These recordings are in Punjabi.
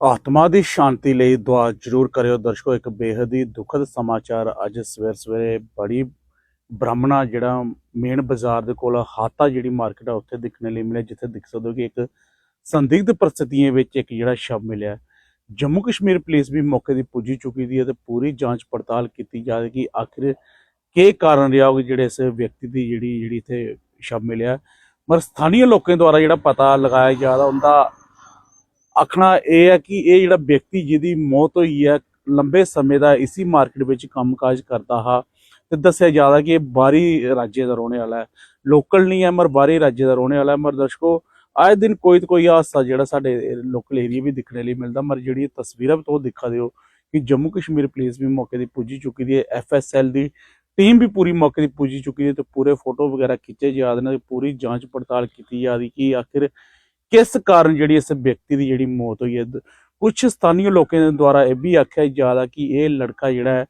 ਆਤਮਾ ਦੀ ਸ਼ਾਂਤੀ ਲਈ ਦੁਆ ਜ਼ਰੂਰ ਕਰਿਓ। ਦਰਸ਼ਕੋ, ਇੱਕ ਬੇਹੱਦ ਹੀ ਦੁਖਦ ਸਮਾਚਾਰ ਅੱਜ ਸਵੇਰ ਸਵੇਰੇ ਬੜੀ ਬ੍ਰਾਹਮਣਾ ਜਿਹੜਾ ਮੇਨ ਬਾਜ਼ਾਰ ਦੇ ਕੋਲ ਹਾਤਾ ਜਿਹੜੀ ਮਾਰਕੀਟ ਆ, ਉੱਥੇ ਦਿਖਣ ਲਈ ਮਿਲਿਆ, ਜਿੱਥੇ ਦਿਖ ਸਕਦੇ ਹੋ ਕਿ ਇੱਕ ਸੰਦਿਗਧ ਪਰਿਸਥਿਤੀਆਂ ਵਿੱਚ ਇੱਕ ਜਿਹੜਾ ਸ਼ਵ ਮਿਲਿਆ। ਜੰਮੂ ਕਸ਼ਮੀਰ ਪੁਲਿਸ ਵੀ ਮੌਕੇ ਦੀ ਪੁੱਜੀ ਚੁੱਕੀ ਦੀ ਹੈ ਤੇ ਪੂਰੀ ਜਾਂਚ ਪੜਤਾਲ ਕੀਤੀ ਜਾ ਰਹੀ ਕਿ ਆਖਿਰ ਕੀ ਕਾਰਨ ਰਿਹਾ ਹੋਵੇ ਜਿਹੜੇ ਇਸ ਵਿਅਕਤੀ ਦੀ ਜਿਹੜੀ ਜਿਹੜੀ ਇੱਥੇ ਸ਼ਵ ਮਿਲਿਆ। ਪਰ ਸਥਾਨੀ ਲੋਕਾਂ ਦੁਆਰਾ ਜਿਹੜਾ ਪਤਾ ਲਗਾਇਆ ਜਾ ਰਿਹਾ, ਉਹਦਾ ਆਖਣਾ ਇਹ ਹੈ ਕਿ ਇਹ ਜਿਹੜਾ ਵਿਅਕਤੀ ਜਿਹਦੀ ਮੌਤ ਹੋਈ ਹੈ, ਲੰਬੇ ਸਮੇਂ ਦਾ ਇਸੀ ਮਾਰਕੀਟ ਵਿੱਚ ਕੰਮਕਾਜ ਕਰਦਾ ha ਤੇ ਦੱਸਿਆ ਜਾਂਦਾ ਕਿ ਇਹ ਬਾਹਰੀ ਰਾਜੇ ਦਾ ਰਹਿਣ ਵਾਲਾ ਹੈ। ਲੋਕਲ ਨਹੀਂ ਹੈ ਮਰ ਬਾਹਰੀ ਰਾਜੇ ਦਾ ਰਹਿਣ ਵਾਲਾ ਹੈ। ਮਰ ਦਰਸ਼ਕੋ, ਆਏ ਦਿਨ ਕੋਈ ਤੇ ਕੋਈ ਹਾਦਸਾ ਜਿਹੜਾ ਸਾਡੇ ਲੋਕਲ ਏਰੀਆ ਵੀ ਦਿਖਣੇ ਲਈ ਮਿਲਦਾ। ਮਰ ਜਿਹੜੀ ਇਹ ਤਸਵੀਰਾਂ ਤੋਂ ਦਿਖਾ ਦਿਓ ਕਿ ਜੰਮੂ ਕਸ਼ਮੀਰ ਪੁਲਿਸ ਵੀ ਮੌਕੇ ਦੀ ਪੁੱਜੀ ਚੁੱਕੀ ਦੀ ਹੈ। ਐਫਐਸਐਲ ਦੀ ਟੀਮ ਵੀ ਪੂਰੀ ਮੌਕੇ ਦੀ ਪੁੱਜੀ ਚੁੱਕੀ ਹੈ ਤੇ ਪੂਰੇ ਫੋਟੋ ਵਗੈਰਾ ਖਿੱਚੇ ਜਾ ਰਹੇ ਨੇ ਪੂਰੀ ਜਾਂਚ ਪੜਤਾਲ ਕੀਤੀ ਜਾ ਰਹੀ ਕਿ ਆਖਿਰ ਕਿਸ ਕਾਰਨ ਜਿਹੜੀ ਇਸ ਵਿਅਕਤੀ ਦੀ ਜਿਹੜੀ ਮੌਤ ਹੋਈ ਹੈ? ਕੁਝ ਸਥਾਨੀ ਲੋਕਾਂ ਦੇ ਦੁਆਰਾ ਇਹ ਵੀ ਆਖਿਆ ਜਾਂਦਾ ਕਿ ਇਹ ਲੜਕਾ ਜਿਹੜਾ ਹੈ,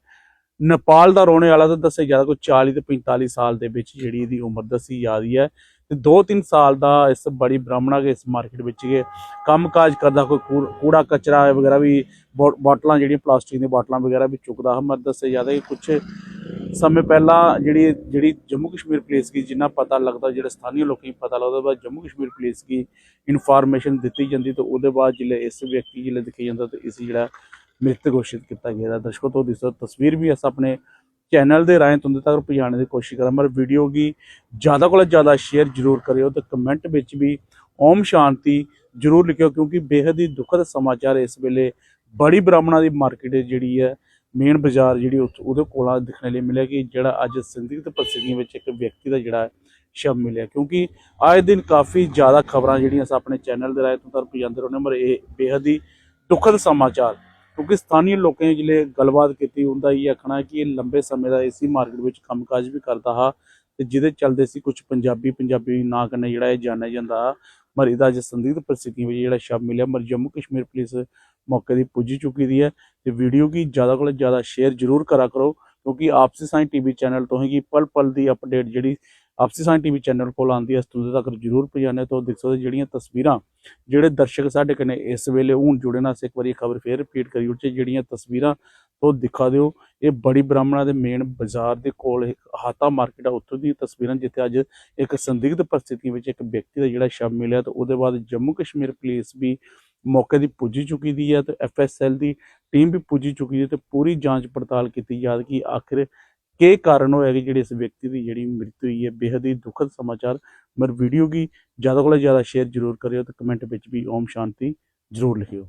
ਨੇਪਾਲ ਦਾ ਰਹਿਣ ਵਾਲਾ, ਤਾਂ ਦੱਸਿਆ ਜਾਂਦਾ ਕੋਈ 40 ਤੇ 45 ਸਾਲ ਦੇ ਵਿੱਚ ਜਿਹੜੀ ਇਹਦੀ ਉਮਰ ਦੱਸੀ ਜਾ ਰਹੀ ਹੈ ਤੇ 2-3 ਸਾਲ ਦਾ ਇਸ ਬੜੀ ਬ੍ਰਾਹਮਣਾ ਕੇ ਇਸ ਮਾਰਕੀਟ ਵਿੱਚ ਇਹ ਕੰਮਕਾਜ ਕਰਦਾ, ਕੋਈ ਕੂੜਾ ਕਚਰਾ ਵਗੈਰਾ ਵੀ ਬੋਟਲਾਂ ਜਿਹੜੀਆਂ ਪਲਾਸਟਿਕ ਦੀਆਂ ਬੋਟਲਾਂ ਵਗੈਰਾ ਵੀ ਚੁੱਕਦਾ। ਹੈ ਮਰ ਦੱਸਿਆ ਜਾਂਦਾ ਕਿ ਕੁਝ ਸਮੇਂ ਪਹਿਲਾਂ ਜਿਹੜੀ ਜਿਹੜੀ ਜੰਮੂ ਕਸ਼ਮੀਰ ਪੁਲਿਸ ਦੀ ਜਿੰਨਾ ਪਤਾ ਲੱਗਦਾ, ਜਿਹੜਾ ਸਥਾਨੀ ਲੋਕਾਂ ਨੂੰ ਪਤਾ ਲੱਗਦਾ ਬਾਅਦ ਜੰਮੂ ਕਸ਼ਮੀਰ ਪੁਲਿਸ ਦੀ ਇਨਫੋਰਮੇਸ਼ਨ ਦਿੱਤੀ ਜਾਂਦੀ ਤਾਂ ਉਹਦੇ ਬਾਅਦ ਜਿਹੜੇ ਇਸ ਵਿਅਕਤੀ ਜਿਹੜੇ ਦਿਖੇ ਜਾਂਦਾ ਤੇ ਇਸ ਜਿਹੜਾ ਮ੍ਰਿਤ ਘੋਸ਼ਿਤ ਕੀਤਾ ਗਿਆ ਹੈ। ਦਰਸ਼ਕੋ ਤੋਂ ਦਿਸੋ ਤਸਵੀਰ ਵੀ ਅਸ ਆਪਣੇ ਚੈਨਲ ਦੇ ਰਾਹੀਂ ਤੁੰਦੇ ਤੱਕ ਪਹੁੰਚਾਉਣ ਦੀ ਕੋਸ਼ਿਸ਼ ਕਰਾਂ ਮਰ ਵੀਡੀਓ ਕੀ ਜ਼ਿਆਦਾ ਕੋਲ ਜ਼ਿਆਦਾ ਸ਼ੇਅਰ ਜ਼ਰੂਰ ਕਰਿਓ ਤੇ ਕਮੈਂਟ ਵਿੱਚ ਵੀ ਓਮ ਸ਼ਾਂਤੀ ਜ਼ਰੂਰ ਲਿਖਿਓ, ਕਿਉਂਕਿ ਬੇਹੱਦ ਹੀ ਦੁਖਦ ਸਮਾਚਾਰ ਇਸ ਵੇਲੇ ਬੜੀ ਬ੍ਰਾਹਮਣਾ ਦੀ ਮਾਰਕੀਟ ਜਿਹੜੀ ਹੈ ਮੇਨ ਬਾਜ਼ਾਰ ਜਿਹੜੀ ਉਹਦੇ ਕੋਲ ਦਿਖਣ ਲਈ ਮਿਲਿਆ ਕਿ ਜਿਹੜਾ ਅੱਜ ਸੰਦਿਗਧ ਪਰਿਸਥਿਤੀਆਂ ਵਿੱਚ ਇੱਕ ਵਿਅਕਤੀ ਦਾ ਜਿਹੜਾ ਸ਼ਵ ਮਿਲਿਆ। ਕਿਉਂਕਿ ਆਏ ਦਿਨ ਕਾਫੀ ਜ਼ਿਆਦਾ ਖਬਰਾਂ ਜਿਹੜੀਆਂ ਅਸਾਂ ਆਪਣੇ ਚੈਨਲ ਦੇ ਰਾਹੀਂ ਤੋਂ ਪਹੁੰਚਾਉਂਦੇ ਰਹਿੰਦੇ ਮਰ ਇਹ ਬੇਹੱਦ ਹੀ ਦੁਖਦ ਸਮਾਚਾਰ। ਕਿਉਂਕਿ ਸਥਾਨੀ ਲੋਕਾਂ ਜਿਹੜੇ ਗੱਲਬਾਤ ਕੀਤੀ ਹੁੰਦਾ ਇਹ ਆਖਣਾ ਕਿ ਇਹ ਲੰਬੇ ਸਮੇਂ ਦਾ ਇਸੀ ਮਾਰਕੀਟ ਵਿੱਚ ਕੰਮਕਾਜ ਵੀ ਕਰਦਾ ha ਤੇ ਜਿਹਦੇ ਚੱਲਦੇ ਸੀ ਕੁਝ ਪੰਜਾਬੀ ਪੰਜਾਬੀ ਨਾਂ ਕਰਨੇ ਜਿਹੜਾ ਇਹ ਜਾਣਿਆ ਜਾਂਦਾ। ਮਰ ਇਹਦਾ ਅੱਜ ਸੰਦਿਗਧ ਪਰਿਸਥਿਤੀਆਂ ਵਿੱਚ ਜਿਹੜਾ ਸ਼ਵ ਮਿਲਿਆ, ਮਰ ਜੰਮੂ ਕਸ਼ਮੀਰ ਪੁਲਿਸ ਮੌਕੇ ਦੀ ਪੁੱਜੀ ਚੁੱਕੀ ਦੀ ਹੈ ਤੇ ਵੀਡੀਓ ਕੀ ਜ਼ਿਆਦਾ ਕੋਲ ਜ਼ਿਆਦਾ ਸ਼ੇਅਰ ਜ਼ਰੂਰ ਕਰਾ ਕਰੋ, ਕਿਉਂਕਿ ਆਪਸੀ ਸਾਈਂ ਟੀਵੀ ਚੈਨਲ ਤੋਂ ਹੀ ਪਲ ਪਲ ਦੀ ਅਪਡੇਟ ਜਿਹੜੀ ਆਪਸੀ ਸਾਈਂ ਟੀਵੀ ਚੈਨਲ ਕੋਲ ਆਉਂਦੀ ਹੈ ਤੁਹਾਨੂੰ ਤੱਕ ਜ਼ਰੂਰ ਪਹੁੰਚਾਣੇ ਤੋਂ ਦੇਖ ਸਕਦੇ ਜਿਹੜੀਆਂ ਤਸਵੀਰਾਂ ਜਿਹੜੇ ਦਰਸ਼ਕ ਸਾਡੇ ਕਨੇ ਇਸ ਵੇਲੇ ਹੁਣ, ਜੁੜੇ ਨਾਲ ਇੱਕ ਵਾਰੀ ਖਬਰ ਫੇਰ ਰਿਪੀਟ ਕਰੀ ਉੱਚ ਜਿਹੜੀਆਂ ਤਸਵੀਰਾਂ ਤੋਂ ਦਿਖਾ ਦਿਓ। ਇਹ ਬੜੀ ਬ੍ਰਾਹਮਣਾ ਦੇ ਮੇਨ ਬਾਜ਼ਾਰ ਦੇ ਕੋਲ ਇੱਕ ਹਾਤਾ ਮਾਰਕੀਟ ਆ, ਉੱਥੋਂ ਦੀ ਤਸਵੀਰਾਂ ਜਿੱਥੇ ਅੱਜ ਇੱਕ ਸੰਦਿਗਧ ਪਰਿਸਥਿਤੀ ਵਿੱਚ ਇੱਕ ਵਿਅਕਤੀ ਦਾ ਜਿਹੜਾ ਸ਼ਵ ਮਿਲਿਆ, ਤੇ ਉਹਦੇ ਬਾਅਦ ਜੰਮੂ ਕਸ਼ਮੀਰ ਪੁਲਿਸ ਵੀ ਮੌਕੇ ਦੀ ਪੁੱਜੀ ਚੁੱਕੀ ਦੀ ਹੈ ਤੇ ਐਫਐਸਐਲ ਦੀ ਟੀਮ ਵੀ ਪੁੱਜੀ ਚੁੱਕੀ ਹੈ ਤੇ ਪੂਰੀ ਜਾਂਚ ਪੜਤਾਲ ਕੀਤੀ ਜਾ ਰਹੀ ਕਿ ਆਖਿਰ ਕੀ ਕਾਰਨ ਹੋਇਆ ਕਿ ਜਿਹੜੀ ਇਸ ਵਿਅਕਤੀ ਦੀ ਜਿਹੜੀ ਮ੍ਰਿਤੂ ਹੋਈ ਹੈ, ਬੇਹੱਦ ਹੀ ਦੁਖਦ ਸਮਾਚਾਰ ਮਰ ਵੀਡੀਓ ਕੀ ਜ਼ਿਆਦਾ ਕੋਲ ਜ਼ਿਆਦਾ ਸ਼ੇਅਰ ਜ਼ਰੂਰ ਕਰਿਓ ਤੇ ਕਮੈਂਟ ਵਿੱਚ ਵੀ ਓਮ ਸ਼ਾਂਤੀ ਜ਼ਰੂਰ ਲਿਖਿਓ।